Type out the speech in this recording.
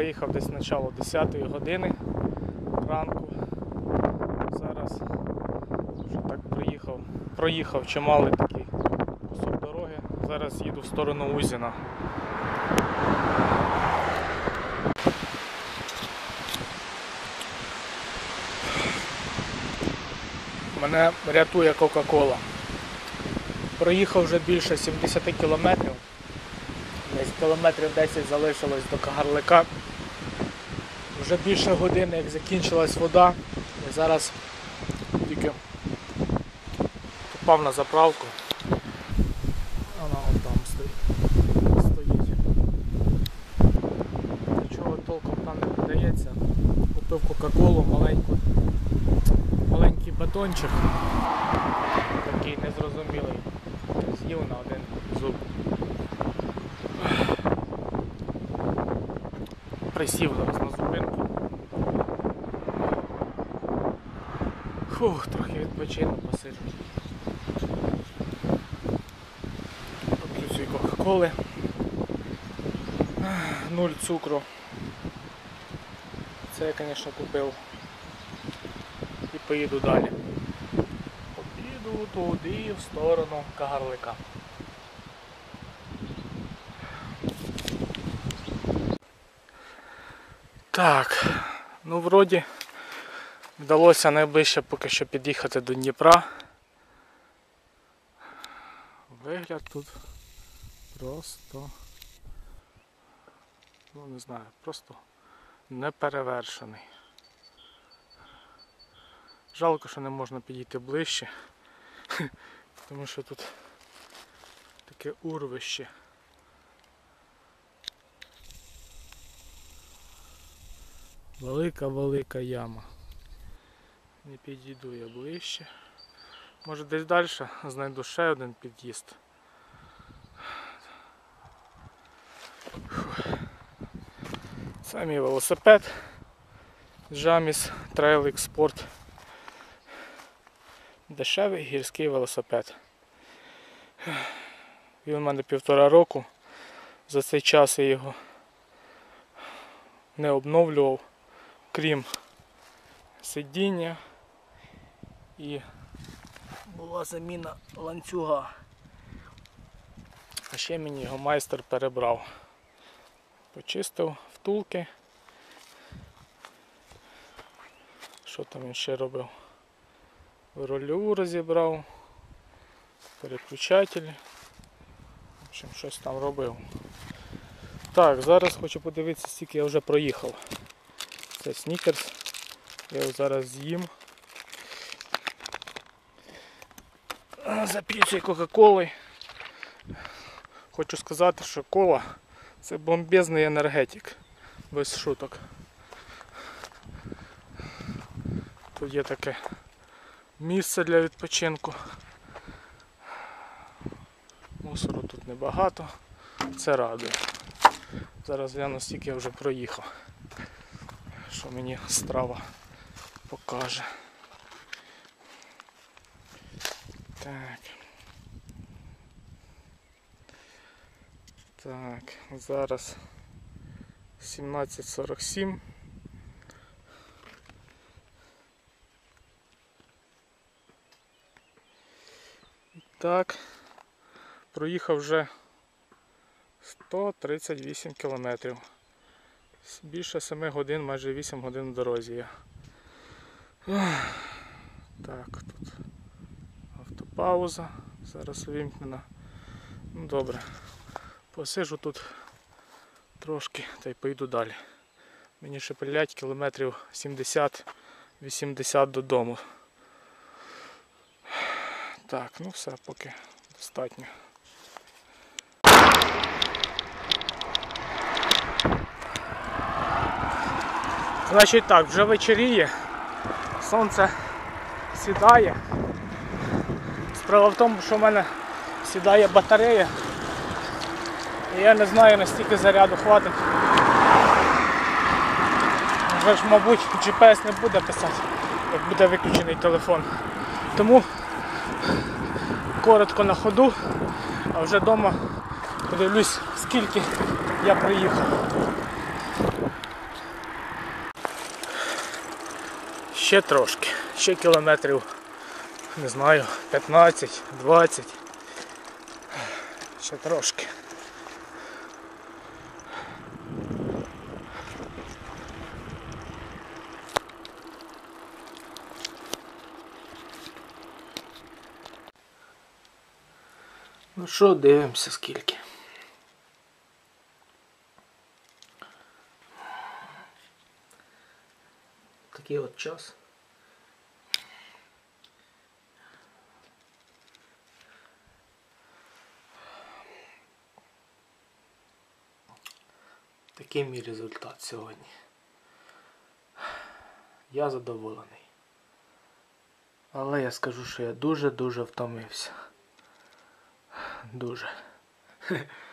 Виїхав десь начало 10 години ранку. Зараз вже так приїхав. Проїхав чималий такий кусок дороги. Зараз їду в сторону Узіна. Мене рятує Кока-Кола. Проїхав вже більше 70 кілометрів. Кілометрів 10 залишилось до Кагарлика. Вже більше години, як закінчилась вода. І зараз тільки попав на заправку. Вона от там стоїть. стоїть. Нічого толком там не продається. Купив Кока-Колу маленьку. Маленький батончик. Такий незрозумілий. З'їв на один зуб. Присів зараз на зупинку. Фух, трохи відпочину, посиджу. Цієї кока-коли. Нуль цукру. Це я, звісно, купив. І поїду далі. Поїду туди, в сторону Кагарлика. Так, ну вроді вдалося найближче поки що під'їхати до Дніпра. Вигляд тут просто, ну не знаю, просто неперевершений. Жалко, що не можна підійти ближче, тому що тут таке урвище. Велика-велика яма. Не підійду я ближче. Може десь далі знайду ще один під'їзд. Це мій велосипед. Жаміс Trail Sport. Дешевий гірський велосипед. Він у мене півтора року. За цей час я його не обновлював, крім сидіння і була заміна ланцюга. А ще мені його майстер перебрав. Почистив втулки. Що там він ще робив? Рольову розібрав, переключатель. В общем, щось там робив. Так, зараз хочу подивитися, скільки я вже проїхав. Це снікерс. Я його зараз з'їм. Зап'ю Кока-Коли. Хочу сказати, що кола це бомбезний енергетик. Без шуток. Тут є таке місце для відпочинку. Мусору тут небагато. Це радує. Зараз гляну, скільки я вже проїхав. Що мені страва покаже. Так. Так, зараз 17.47. Так, проїхав вже 138 кілометрів. Більше 7 годин, майже 8 годин в дорозі я. Так, тут автопауза. Зараз увімкнена. Ну добре. Посижу тут трошки та й поїду далі. Мені ще пилять кілометрів 70-80 додому. Так, ну все, поки достатньо. Значить так, вже вечеріє, сонце сідає. Справа в тому, що в мене сідає батарея. І я не знаю настільки заряду хватить. Вже ж, мабуть, GPS не буде писати, як буде виключений телефон. Тому коротко на ходу, а вже вдома подивлюсь, скільки я приїхав. Ще трошки. Ще кілометрів, не знаю, 15, 20. Ще трошки. Ну що, дивимося скільки. Такий от час. Такий мій результат сьогодні. Я задоволений. Але я скажу, що я дуже-дуже втомився. Дуже.